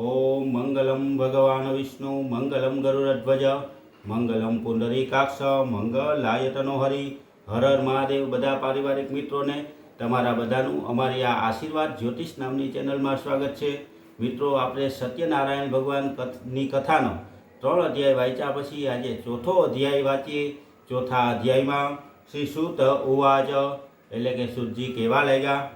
ઓમ મંગલમ ભગવાન વિષ્ણુ મંગલમ ગરુડધ્વજ મંગલમ પુંડરીકાક્ષ મંગલાય તનો હર હર મહાદેવ બધા પારિવારિક મિત્રોને તમારા બધાનું અમારી આ આશીર્વાદ જ્યોતિષ નામની ચેનલમાં સ્વાગત છે. મિત્રો, આપણે સત્યનારાયણ ભગવાન કથ- કથાનો ત્રણ અધ્યાય વાંચ્યા પછી આજે ચોથો અધ્યાય વાંચીએ. ચોથા અધ્યાયમાં શ્રી સુત ઉવાચ, એટલે કે સુરજી કહેવા લાગ્યા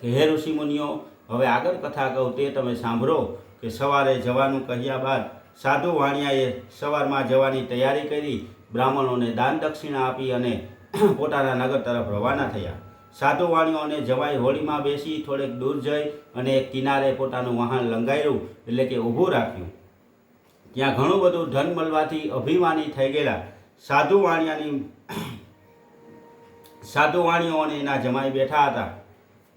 કે, હે ઋષિમુનિઓ હવે આગળ કથા કહું તે તમે સાંભળો કે સવારે જવાનું કહ્યા બાદ સાધુ વાણિયાએ સવારમાં જવાની તૈયારી કરી, બ્રાહ્મણોને દાન દક્ષિણા આપી અને પોતાના નગર તરફ રવાના થયા. સાધુ વાણીઓ અને જવાઈ હોળીમાં બેસી થોડેક દૂર જઈ અને એક કિનારે પોતાનું વાહન લંગાવ્યું એટલે કે ઊભું રાખ્યું. ત્યાં ઘણું બધું ધન મળવાથી અભિમાની થઈ ગયેલા. સાધુ વાણિયાની, સાધુ વાણીઓ અને એના જમાઈ બેઠા હતા.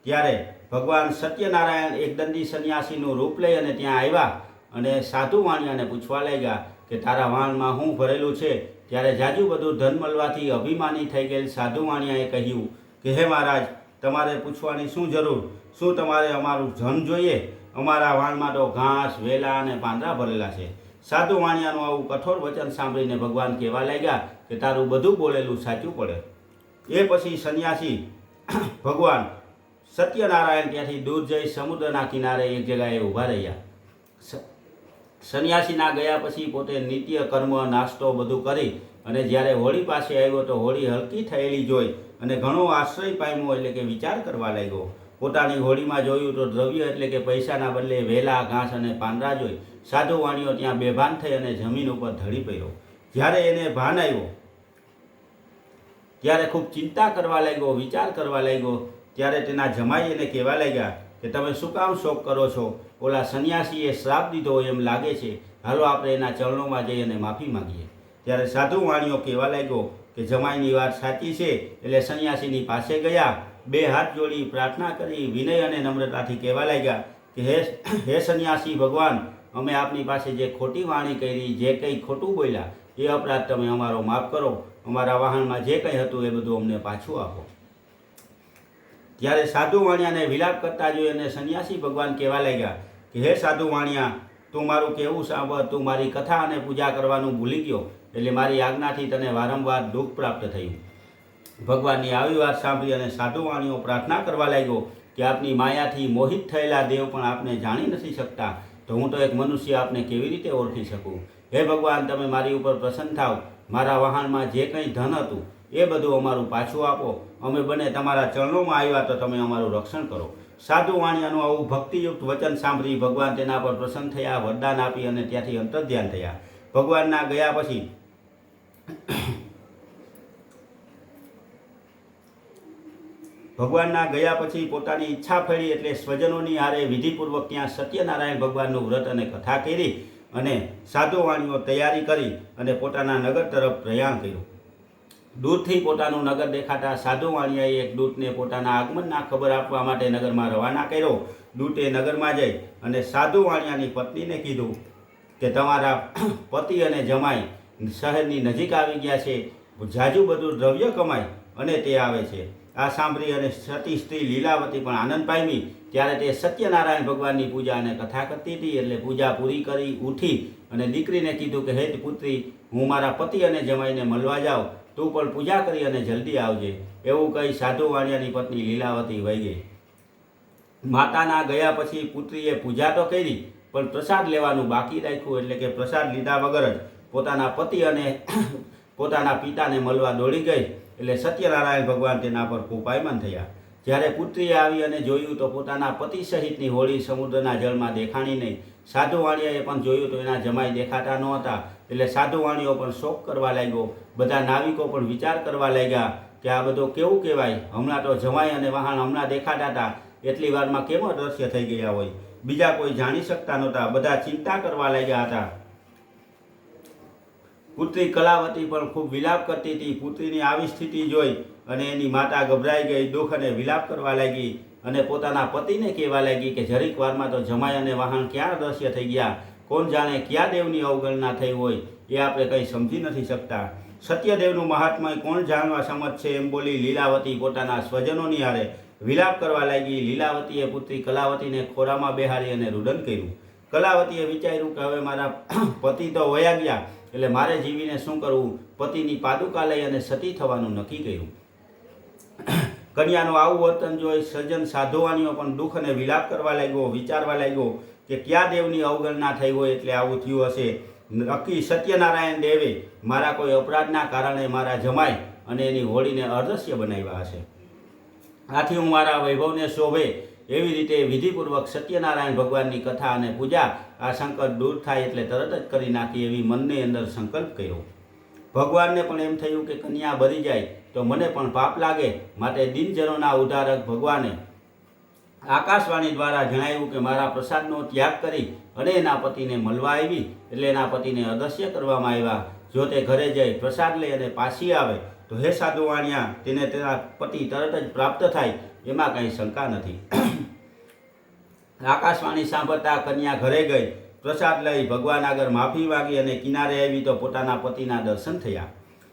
ત્યારે ભગવાન સત્યનારાયણ એક દંડી સંન્યાસીનું રૂપ લઈ અને ત્યાં આવ્યા અને સાધુ વાણિયાને પૂછવા લાગ્યા કે તારા વાણમાં હું ભરેલું છે? ત્યારે જાજુ બધું ધન મળવાથી અભિમાની થઈ ગયેલ સાધુ વાણિયાએ કહ્યું કે, હે મહારાજ, તમારે પૂછવાની શું જરૂર? શું તમારે અમારું ધન જોઈએ? અમારા વાણમાં તો ઘાસ, વેલા અને પાંદડા ભરેલા છે. સાધુ વાણિયાનું આવું કઠોર વચન સાંભળીને ભગવાન કહેવા લાગ્યા કે, તારું બધું બોલેલું સાચું પડે. એ પછી સંન્યાસી ભગવાન સત્યનારાયણ ત્યાંથી દૂર જઈ સમુદ્રના કિનારે એક જગાએ ઊભા રહ્યા. સંન્યાસીના ગયા પછી પોતે નિત્ય કર્મ, નાસ્તો બધું કરી અને જ્યારે હોળી પાસે આવ્યો તો હોળી હલકી થયેલી જોઈ અને ઘણો આશ્રય પામ્યો એટલે કે વિચાર કરવા લાગ્યો. પોતાની હોળીમાં જોયું તો દ્રવ્ય એટલે કે પૈસાના બદલે વેલા, ઘાસ અને પાંદડા જોઈ સાધુ વાણીઓ ત્યાં બેભાન થઈ અને જમીન ઉપર ધડી પડ્યો. જ્યારે એને ભાન આવ્યો, ત્યારે ખૂબ ચિંતા કરવા લાગ્યો, વિચાર કરવા લાગ્યો ત્યારે તેના જમાઈ એને કહેવા લાગ્યા કે તમે શું કામ શોક કરો છો? ઓલા સંન્યાસીએ શ્રાપ દીધો એમ લાગે છે. હાલો આપણે એના ચરણોમાં જઈ અને માફી માંગીએ. ત્યારે સાધુ વાણીઓ કહેવા લાગ્યો કે જમાઈની વાત સાચી છે, એટલે સંન્યાસીની પાસે ગયા, બે હાથ જોડી પ્રાર્થના કરી, વિનય અને નમ્રતાથી કહેવા લાગ્યા કે હે હે સંન્યાસી ભગવાન, અમે આપની પાસે જે ખોટી વાણી કરી, જે કંઈ ખોટું બોલ્યા, એ અપરાધ તમે અમારો માફ કરો. અમારા વાહનમાં જે કંઈ હતું એ બધું અમને પાછું આપો. ત્યારે સાધુ વાણિયાને વિલાપ કરતા જોઈ અને સંન્યાસી ભગવાન કહેવા લાગ્યા કે, હે સાધુ વાણિયા તું મારું કહેવું સાંભળ, તું મારી કથા અને પૂજા કરવાનું ભૂલી ગયો, એટલે મારી આજ્ઞાથી તને વારંવાર દુઃખ પ્રાપ્ત થયું. ભગવાનની આવી વાત સાંભળી અને સાધુ વાણીઓ પ્રાર્થના કરવા લાગ્યો કે, આપની માયાથી મોહિત થયેલા દેવ પણ આપને જાણી નથી શકતા, તો હું તો એક મનુષ્ય આપને કેવી રીતે ઓળખી શકું? હે ભગવાન, તમે મારી ઉપર પ્રસન્ન થાવ મારા વાહનમાં જે કંઈ ધન હતું, એ બધું અમારું પાછું આપો. અમે બંને તમારા ચરણોમાં આવ્યા તો તમે અમારું રક્ષણ કરો. સાધુ વાણિયાનું આવું ભક્તિયુક્ત વચન સાંભળી ભગવાન તેના પર પ્રસન્ન થયા, વરદાન આપી અને ત્યાંથી અંતર્ધ્યાન થયા. ભગવાનના ગયા પછી ભગવાનના ગયા પછી પોતાની ઈચ્છા ફેરી એટલે સ્વજનોની હારે વિધિપૂર્વક ત્યાં સત્યનારાયણ ભગવાનનું વ્રત અને કથા કરી. અને સાધુ વાણીઓ તૈયારી કરી અને પોતાના નગર તરફ પ્રયાણ કર્યું. દૂરથી પોતાનું નગર દેખાતા સાધુ વાણિયાએ એક દૂતને પોતાના આગમનના ખબર આપવા માટે નગરમાં રવાના કર્યો. દૂતે નગરમાં જઈ અને સાધુ વાણિયાની પત્નીને કીધું કે તમારા પતિ અને જમાઈ શહેરની નજીક આવી ગયા છે. જાજુ બધું દ્રવ્ય કમાય અને તે આવે છે. આ સાંભળી અને સતી સ્ત્રી લીલાવતી પણ આનંદ પામી. ત્યારે તે સત્યનારાયણ ભગવાનની પૂજા અને કથા કરતી હતી, એટલે પૂજા પૂરી કરી ઉઠી અને દીકરીને કીધું કે, હે પુત્રી, હું મારા પતિ અને જમાઈને મળવા જાઉં. તું પણ પૂજા કરી અને જલ્દી આવજે. એવું કહી સાધુ વાણિયાની પત્ની લીલાવતી વહી ગઈ. માતાના ગયા પછી પુત્રીએ પૂજા તો કરી, પણ પ્રસાદ લેવાનું બાકી રાખ્યું, એટલે કે પ્રસાદ લીધા વગર જ પોતાના પતિ અને પોતાના પિતાને મળવા દોડી ગઈ. એટલે સત્યનારાયણ ભગવાન તેના પર કૃપાયમાન થયા. જ્યારે પુત્રીએ આવી અને જોયું તો પોતાના પતિ સહિતની હોળી સમુદ્રના જળમાં દેખાણી નહીં. સાધુ વાણિયાએ પણ જોયું તો એના જમાઈ દેખાતા નહોતા એટલે સાધુ વાણીઓ પણ શોક કરવા લાગ્યો. બધા નાવિકો પણ વિચાર કરવા લાગ્યા કે આ બધું કેવું કહેવાય? હમણાં તો જમાઈ અને વાહન હમણાં દેખાતા હતા. એટલી વારમાં કેમ અદૃશ્ય થઈ ગયા હોય? બીજા કોઈ જાણી શકતા નહોતા. બધા ચિંતા કરવા લાગ્યા હતા. પુત્રી કલાવતી પણ ખૂબ વિલાપ કરતી હતી. પુત્રીની આવી સ્થિતિ જોઈ અને એની માતા ગભરાઈ ગઈ, દુઃખ અને વિલાપ કરવા લાગી અને પોતાના પતિને કહેવા લાગી કે જરીક વારમાં તો જમાઈ અને વાહન ક્યાં દ્રશ્ય થઈ ગયા? કોણ જાણે ક્યાં દેવની અવગણના થઈ હોય એ આપણે કંઈ સમજી નથી શકતા. સત્યદેવનું મહાત્મય કોણ જાણવા સમજ છે એમ બોલી લીલાવતી પોતાના સ્વજનોની હારે વિલાપ કરવા લાગી. લીલાવતીએ પુત્રી કલાવતીને ખોરામાં બેહારી અને રુદન કર્યું. કલાવતીએ વિચાર્યું કે હવે મારા પતિ તો વયા ગયા, એટલે મારે જીવીને શું કરવું? પતિની પાદુકા લઈ અને સતી થવાનું નક્કી કર્યું. કન્યાનું આવું વર્તન જોઈ સજ્જન સાધુવાનીઓ પણ દુઃખ અને વિલાપ કરવા લાગ્યો, વિચારવા લાગ્યો કે કયા દેવની અવગણના થઈ હોય એટલે આવું થયું હશે? નક્કી સત્યનારાયણ દેવે મારા કોઈ અપરાધના કારણે મારા જમાઈ અને એની હોળીને અદૃશ્ય બનાવ્યા હશે. આથી હું મારા વૈભવને શોભે એવી રીતે વિધિપૂર્વક સત્યનારાયણ ભગવાનની કથા અને પૂજા આ સંકટ દૂર થાય એટલે તરત જ કરી નાખી એવી મનની અંદર સંકલ્પ કર્યો. ભગવાનને પણ એમ થયું કે કન્યા બરી જાય તો મને પણ પાપ લાગે. માટે દિનજનોના ઉદ્ધારક ભગવાને આકાશવાણી દ્વારા જણાવ્યું કે મારા પ્રસાદનો ત્યાગ કરી અને એના પતિને મળવા આવી. એટલે એના પતિને અદશ્ય કરવામાં આવ્યા. જો તે ઘરે જઈ પ્રસાદ લઈ અને પાછી આવે તો હે સાધુ વાણિયા તેને તેના પતિ તરત જ પ્રાપ્ત થાય, એમાં કંઈ શંકા નથી. આકાશવાણી સાંભળતા કન્યા ઘરે ગઈ, પ્રસાદ લઈ ભગવાન આગળ માફી માગી અને કિનારે આવી તો પોતાના પતિના દર્શન થયા.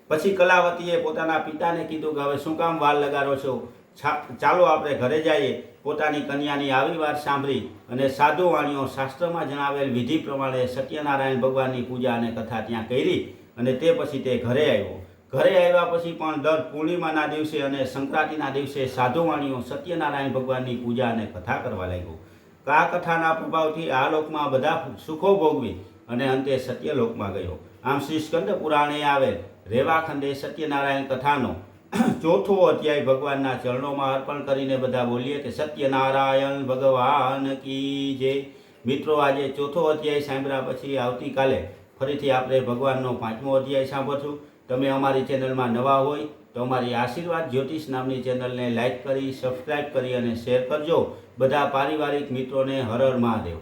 પછી કલાવતીએ પોતાના પિતાને કીધું કે, હવે શું કામ વાર લગાડો છો? છા- ચાલો આપણે ઘરે જઈએ. પોતાની કન્યાની આવી વાત સાંભળી અને સાધુ વાણીઓ શાસ્ત્રમાં જણાવેલ વિધિ પ્રમાણે સત્યનારાયણ ભગવાનની પૂજા અને કથા ત્યાં કરી અને તે પછી તે ઘરે આવ્યો. ઘરે આવ્યા પછી પણ દર પૂર્ણિમાના દિવસે અને સંક્રાંતિના દિવસે સાધુવાણીઓ સત્યનારાયણ ભગવાનની પૂજા અને કથા કરવા લાગ્યો. આ કથાના પ્રભાવથી આ લોકમાં બધા સુખો ભોગવી અને અંતે સત્યલોકમાં ગયો. આમ શ્રી સ્કંદ પુરાણે આવેલ રેવાખંડે સત્યનારાયણ કથાનો ચોથો અધ્યાય ભગવાનના ચરણોમાં અર્પણ કરીને બધા બોલીએ કે સત્યનારાયણ ભગવાન કી જે મિત્રો, આજે ચોથો અધ્યાય સાંભળ્યા પછી આવતીકાલે ફરીથી આપણે ભગવાનનો પાંચમો અધ્યાય સાંભળશું. તમે અમારી ચેનલમાં નવા હોય તો અમારી આશીર્વાદ જ્યોતિષ નામની ચેનલને લાઇક કરી, સબસ્ક્રાઇબ કરી અને શેર કરજો. બધા પારિવારિક મિત્રોને હર હર મહાદેવ.